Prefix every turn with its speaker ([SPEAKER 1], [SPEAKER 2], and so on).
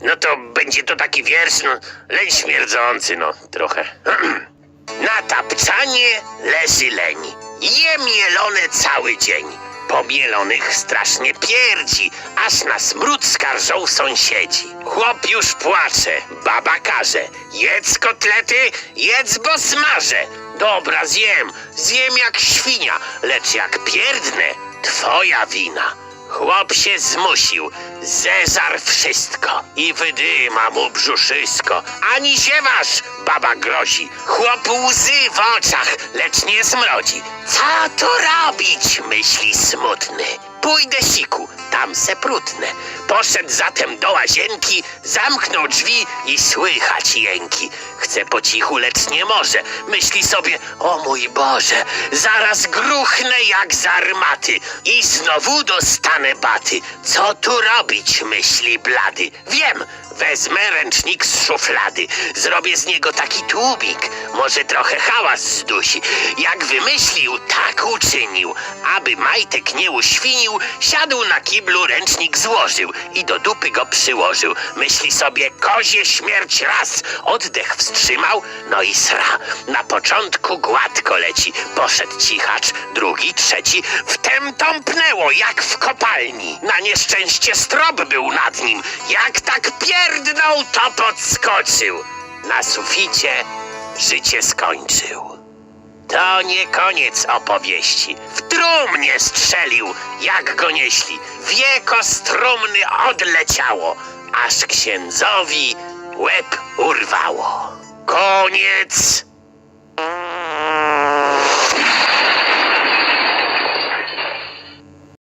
[SPEAKER 1] No to będzie to taki wiersz, no, leń śmierdzący, no, trochę. Na tapczanie leży leń. Je mielone cały dzień. Po mielonych strasznie pierdzi, aż na smród skarżą sąsiedzi. Chłop już płacze, baba każe. Jedz kotlety, jedz, bo smażę. Dobra, zjem, zjem jak świnia, lecz jak pierdnę, twoja wina. Chłop się zmusił, zeżar wszystko i wydyma mu brzuszysko. Ani ziewasz, baba grozi. Chłop łzy w oczach, lecz nie smrodzi. Co tu robić, myśli smutny. Pójdę siku, tam se prutnę. Poszedł zatem do łazienki, zamknął drzwi i słychać jęki. Chce po cichu, lecz nie może. Myśli sobie, o mój Boże, zaraz gruchnę jak z armaty i znowu dostanę baty. Co tu robić, myśli blady. Wiem, wezmę ręcznik z szuflady. Zrobię z niego taki tłumik, może trochę hałas zdusi. Jak wymyślił, tak uczynił. Aby majtek nie uświnił, siadł na kiblu, ręcznik złożył i do dupy go przyłożył. Myśli sobie, kozie śmierć raz. Oddech wstrzymał, no i sra. Na początku gładko leci. Poszedł cichacz, drugi, trzeci. Wtem tąpnęło, jak w kopalni. Na nieszczęście strop był nad nim. Jak tak pierdnął, to podskoczył. Na suficie życie skończył. To nie koniec opowieści. W trumnie strzelił, jak go nieśli. Wieko z trumny odleciało, aż księdzowi łeb urwało. Koniec